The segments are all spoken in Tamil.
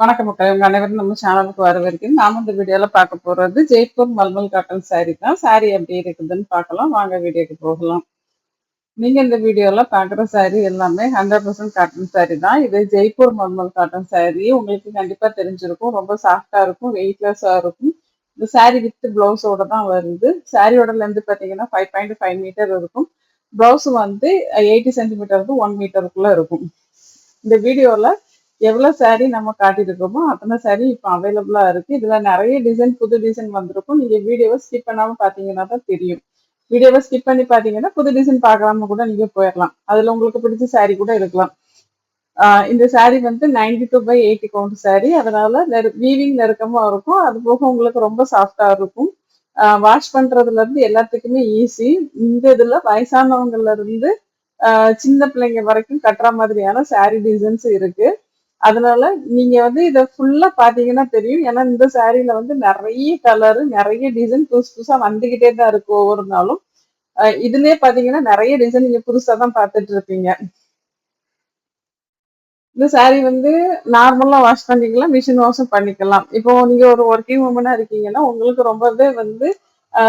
வணக்கம் மக்கள் உங்க அனைவரும் நம்ம சேனலுக்கு வரவேற்கும் நாம இந்த வீடியோல பார்க்க போறது ஜெய்ப்பூர் மல்மல் காட்டன் சாரி தான். சாரி எப்படி இருக்குதுன்னு பார்க்கலாம். வாங்க வீடியோக்கு போகலாம். நீங்க இந்த வீடியோல பாக்குற சாரி எல்லாமே ஹண்ட்ரட் பர்சன்ட் காட்டன் சாரி தான். இது ஜெய்ப்பூர் மல்மல் காட்டன் சாரி உங்களுக்கு கண்டிப்பா தெரிஞ்சிருக்கும். ரொம்ப சாஃப்டா இருக்கும் வெயிட்லெஸ்ஸா இருக்கும். இந்த சாரி வித் பிளவுஸோட தான் வருது. சாரியோட லென்த் பார்த்தீங்கன்னா ஃபைவ் பாயிண்ட் ஃபைவ் மீட்டர் இருக்கும். பிளவுஸ் வந்து எயிட்டி சென்டிமீட்டர் ஒன் மீட்டருக்குள்ள இருக்கும். இந்த வீடியோல எவ்வளவு saree நம்ம காட்டியிருக்கோமோ அத்தனை saree இப்போ அவைலபிளா இருக்கு. இதுல நிறைய டிசைன் புது டிசைன் வந்திருக்கும். நீங்க வீடியோவை ஸ்கிப் பண்ணாம பாத்தீங்கன்னா தான் தெரியும். வீடியோவை ஸ்கிப் பண்ணி பாத்தீங்கன்னா புது டிசைன் பார்க்காம கூட நீங்க போயிடலாம் அதுல உங்களுக்கு பிடிச்ச saree கூட இருக்கலாம். இந்த saree வந்து ninety two by eighty count saree. அதனால வீவிங் நெருக்கமா இருக்கும். அது போக உங்களுக்கு ரொம்ப சாஃப்டா இருக்கும். வாஷ் பண்றதுல இருந்து எல்லாத்துக்குமே ஈஸி இந்த இதுல வயசானவங்கல இருந்து சின்ன பிள்ளைங்க வரைக்கும் கட்டுற மாதிரியான saree டிசைன்ஸ் இருக்கு. அதனால நீங்க வந்து இதை ஃபுல்லா பாத்தீங்கன்னா தெரியும். ஏன்னா இந்த சாரீல வந்து நிறைய கலரு நிறைய டிசைன் புதுசு புதுசா வந்துகிட்டே தான் இருக்கு ஒவ்வொரு நாளும். இதுலயே பாத்தீங்கன்னா நிறைய டிசைன் நீங்க புதுசா தான் பாத்துட்டு இருப்பீங்க. இந்த saree வந்து நார்மலா வாஷ் பண்ணிக்கலாம் மிஷின் வாஷும் பண்ணிக்கலாம். இப்போ நீங்க ஒரு ஒர்க்கிங் உமனா இருக்கீங்கன்னா உங்களுக்கு ரொம்பவே வந்து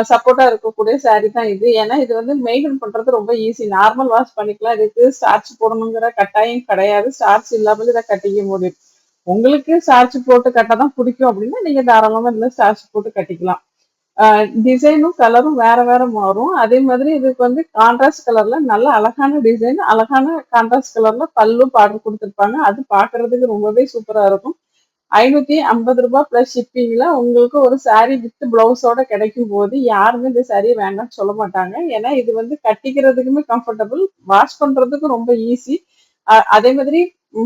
சப்போர்ட்டா இருக்கக்கூடிய சாரீ தான் இது. ஏன்னா இது வந்து மெயின்டைன் பண்றது ரொம்ப ஈஸி நார்மல் வாஷ் பண்ணிக்கலாம். இதுக்கு ஸ்டார்ச் போடணுங்கிற கட்டாயம் கிடையாது. ஸ்டார்ச் இல்லாமல் இதை கட்டிக்க முடியும். உங்களுக்கு ஸ்டார்ச் போட்டு கட்ட தான் பிடிக்கும் அப்படின்னா நீங்க தாராளமா இதுல ஸ்டார்ச் போட்டு கட்டிக்கலாம். டிசைனும் கலரும் வேற வேற மாறும். அதே மாதிரி இதுக்கு வந்து கான்ட்ராஸ்ட் கலர்ல நல்ல அழகான டிசைன் அழகான கான்ட்ராஸ்ட் கலர்ல பல்லும் பாட்டு கொடுத்துருப்பாங்க. அது பாக்குறதுக்கு ரொம்பவே சூப்பரா இருக்கும். ஐநூத்தி ஐம்பது ரூபாய் பிளஸ் ஷிப்பிங்ல உங்களுக்கு ஒரு saree வித் பிளவுஸோட கிடைக்கும் போது யாருமே இந்த saree வேண்டாம்னு சொல்ல மாட்டாங்க. ஏன்னா இது வந்து கட்டிக்கிறதுக்குமே கம்ஃபர்டபுள் வாஷ் பண்றதுக்கும் ரொம்ப ஈஸி அதே மாதிரி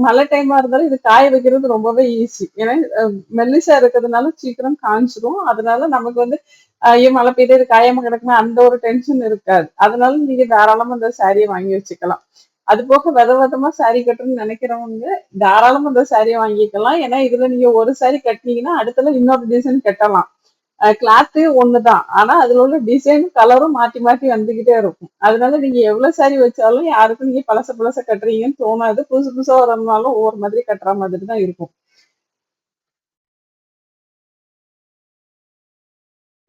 மழை டைமா இருந்தாலும் இது காய வைக்கிறது ரொம்பவே ஈஸி ஏன்னா மெல்லிசா இருக்கிறதுனால சீக்கிரம் காஞ்சிரும். அதனால நமக்கு வந்து ஐயோ மழை பெய்யுது இது காயாம கிடக்குமே அந்த ஒரு டென்ஷன் இருக்காது. அதனால நீங்க தாராளமா இந்த சாரியை வாங்கி வச்சுக்கலாம். அது போக வித விதமா சாரி கட்டணும்னு நினைக்கிறவங்க தாராளமா இந்த சாரியை வாங்கிக்கலாம். ஏன்னா இதுல நீங்க ஒரு சாரி கட்டினீங்கன்னா அடுத்தல இன்னொரு டிசைன் கட்டலாம். கிளாத்து ஒண்ணுதான். ஆனா அதுல உள்ள டிசைன் கலரும் மாத்தி மாத்தி வந்துகிட்டே இருக்கும். அதனால நீங்க எவ்வளவு சாரி வச்சாலும் யாருக்கும் நீங்க பழச பழச கட்டுறீங்கன்னு தோணாது. புதுசு புதுசா வரனாலும் ஒவ்வொரு மாதிரி கட்டுற மாதிரி தான் இருக்கும்.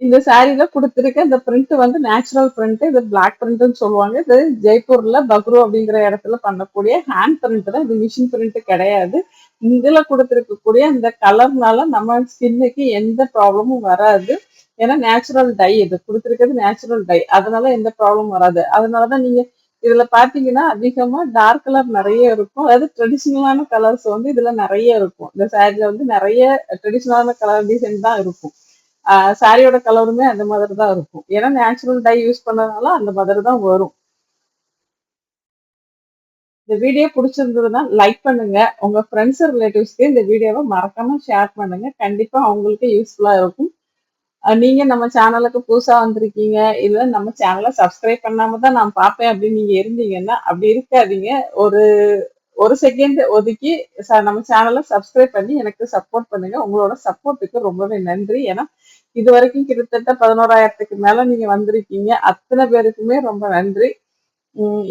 இந்த சாரியில கொடுத்துருக்க இந்த பிரிண்ட் வந்து நேச்சுரல் பிரிண்ட் இது பிளாக் பிரிண்ட்னு சொல்லுவாங்க. இது ஜெய்ப்பூர்ல பக்ரு அப்படிங்கிற இடத்துல பண்ணக்கூடிய ஹேண்ட் பிரிண்ட் தான். இது மிஷின் பிரிண்ட் கிடையாது. இதுல கொடுத்துருக்கக்கூடிய இந்த கலர்னால நம்ம ஸ்கின்னுக்கு எந்த ப்ராப்ளமும் வராது. ஏன்னா நேச்சுரல் டை இது. கொடுத்துருக்கிறது நேச்சுரல் டை அதனால எந்த ப்ராப்ளமும் வராது. அதனாலதான் நீங்க இதுல பாத்தீங்கன்னா அதிகமா டார்க் கலர் நிறைய இருக்கும். அதாவது ட்ரெடிஷ்னலான கலர்ஸ் வந்து இதுல நிறைய இருக்கும். இந்த சாரில வந்து நிறைய ட்ரெடிஷ்னலான கலர் டிசைன் தான் இருக்கும். சாரியோட கலருமே அந்த மாதிரி தான் இருக்கும். ஏன்னா நேச்சுரல் டை யூஸ் பண்ணதுனால அந்த மாதிரி தான் வரும். இந்த வீடியோ பிடிச்சிருந்ததுன்னா லைக் பண்ணுங்க. உங்க ஃப்ரெண்ட்ஸ் ரிலேட்டிவ்ஸ்க்கு இந்த வீடியோவை மறக்காம ஷேர் பண்ணுங்க. கண்டிப்பா அவங்களுக்கு யூஸ்ஃபுல்லா இருக்கும். நீங்க நம்ம சேனலுக்கு புதுசா வந்திருக்கீங்க இல்ல நம்ம சேனலை சப்ஸ்கிரைப் பண்ணாம தான் நான் பார்ப்பேன் அப்படின்னு நீங்க இருந்தீங்கன்னா அப்படி இருக்காதீங்க. ஒரு ஒரு செகண்ட் ஒதுக்கி நம்ம சேனலை சப்ஸ்கிரைப் பண்ணி எனக்கு சப்போர்ட் பண்ணுங்க. உங்களோட சப்போர்ட்டுக்கு ரொம்பவே நன்றி. ஏன்னா இது வரைக்கும் கிட்டத்தட்ட பதினோராயிரத்துக்கு மேல நீங்க வந்திருக்கீங்க. அத்தனை பேருக்குமே ரொம்ப நன்றி.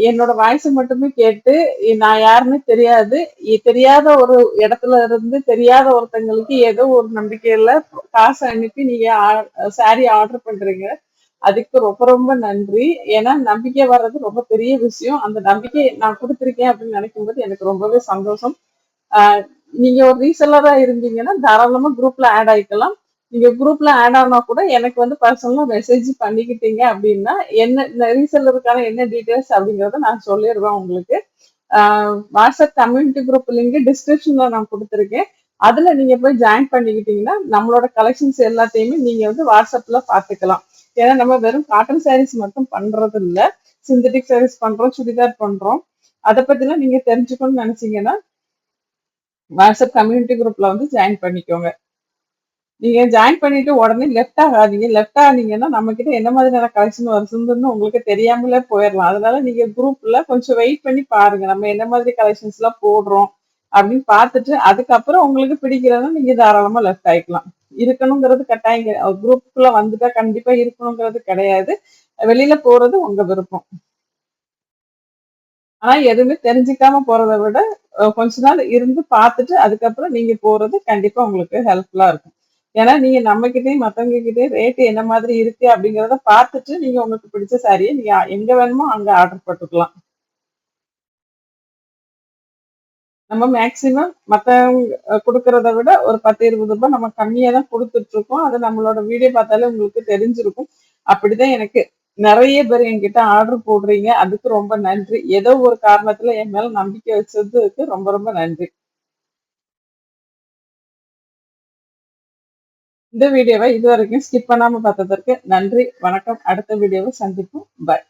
என்னோட வாய்ஸ் மட்டுமே கேட்டு நான் யாருன்னு தெரியாது. தெரியாத ஒரு இடத்துல இருந்து தெரியாத ஒருத்தங்களுக்கு ஏதோ ஒரு நம்பிக்கையில காசு அனுப்பி நீங்க சாரி ஆர்டர் பண்றீங்க. அதுக்கு ரொம்ப ரொம்ப நன்றி. ஏன்னா நம்பிக்கை வர்றது ரொம்ப பெரிய விஷயம். அந்த நம்பிக்கை நான் கொடுத்துருக்கேன் அப்படின்னு நினைக்கும் போது எனக்கு ரொம்பவே சந்தோஷம். நீங்க ஒரு ரீசெல்லரா இருந்தீங்கன்னா தாராளமா குரூப்ல ஆட் ஆயிக்கலாம். நீங்க குரூப்ல ஆட் ஆனா கூட எனக்கு வந்து பர்சனலா மெசேஜ் பண்ணிக்கிட்டீங்க அப்படின்னா என்ன ரீசெல்லருக்கான என்ன டீட்டெயில்ஸ் அப்படிங்கறத நான் சொல்லிடுவேன் உங்களுக்கு. வாட்ஸ்அப் கம்யூனிட்டி குரூப் லிங்க் டிஸ்கிரிப்ஷன்ல நான் கொடுத்துருக்கேன். அதுல நீங்க போய் ஜாயின் பண்ணிக்கிட்டீங்கன்னா நம்மளோட கலெக்ஷன்ஸ் எல்லாத்தையுமே நீங்க வந்து வாட்ஸ்அப்ல பாத்துக்கலாம். ஏன்னா நம்ம வெறும் காட்டன் சாரீஸ் மட்டும் பண்றது இல்ல சிந்தட்டிக் சாரீஸ் பண்றோம் சுடிதார் பண்றோம். அதை பத்திலாம் நீங்க தெரிஞ்சுக்கணும்னு நினைச்சீங்கன்னா வாட்ஸ்அப் கம்யூனிட்டி குரூப்ல வந்து ஜாயின் பண்ணிக்கோங்க. நீங்க ஜாயின் பண்ணிட்டு உடனே லெஃப்ட் ஆகாதீங்க. லெஃப்ட் ஆனீங்கன்னா நம்ம கிட்ட என்ன மாதிரியான கலெக்ஷன் வருதுன்னு உங்களுக்கு தெரியாமலே போயிடலாம். அதனால நீங்க குரூப்ல கொஞ்சம் வெயிட் பண்ணி பாருங்க. நம்ம என்ன மாதிரி கலெக்ஷன்ஸ் எல்லாம் போடுறோம். அப்படின்னு பார்த்துட்டு அதுக்கப்புறம் உங்களுக்கு பிடிக்கிறதா நீங்க தாராளமா லெஃப்ட் ஆயிக்கலாம். இருக்கணுங்கிறது கட்டாயம் குரூப்புக்குள்ள வந்துட்டா கண்டிப்பா இருக்கணுங்கிறது கிடையாது. வெளியில போறது உங்க விருப்பம். ஆனா எதுவுமே தெரிஞ்சுக்காம போறத விட கொஞ்ச நாள் இருந்து பார்த்துட்டு அதுக்கப்புறம் நீங்க போறது கண்டிப்பா உங்களுக்கு ஹெல்ப்ஃபுல்லா இருக்கும். ஏன்னா நீங்க நம்ம கிட்டேயும் மத்தவங்க கிட்டயும் ரேட்டு என்ன மாதிரி இருக்கு அப்படிங்கறத பார்த்துட்டு நீங்க உங்களுக்கு பிடிச்ச சாரியை நீங்க எங்க வேணுமோ அங்க ஆர்டர் போட்டுக்கலாம். நம்ம மேக்சிமம் மற்றவங்க கொடுக்கறத விட ஒரு பத்து இருபது ரூபாய் நம்ம கம்மியாக தான் கொடுத்துட்டு இருக்கோம் அது நம்மளோட வீடியோ பார்த்தாலே உங்களுக்கு தெரிஞ்சிருக்கும். அப்படிதான் எனக்கு நிறைய பேர் என்கிட்ட ஆர்டர் போடுறீங்க. அதுக்கு ரொம்ப நன்றி. ஏதோ ஒரு காரணத்துல என் மேல நம்பிக்கை வச்சதுக்கு ரொம்ப ரொம்ப நன்றி. இந்த வீடியோவை இது வரைக்கும் ஸ்கிப் பண்ணாம பார்த்ததற்கு நன்றி. வணக்கம். அடுத்த வீடியோவை சந்திப்போம். பாய்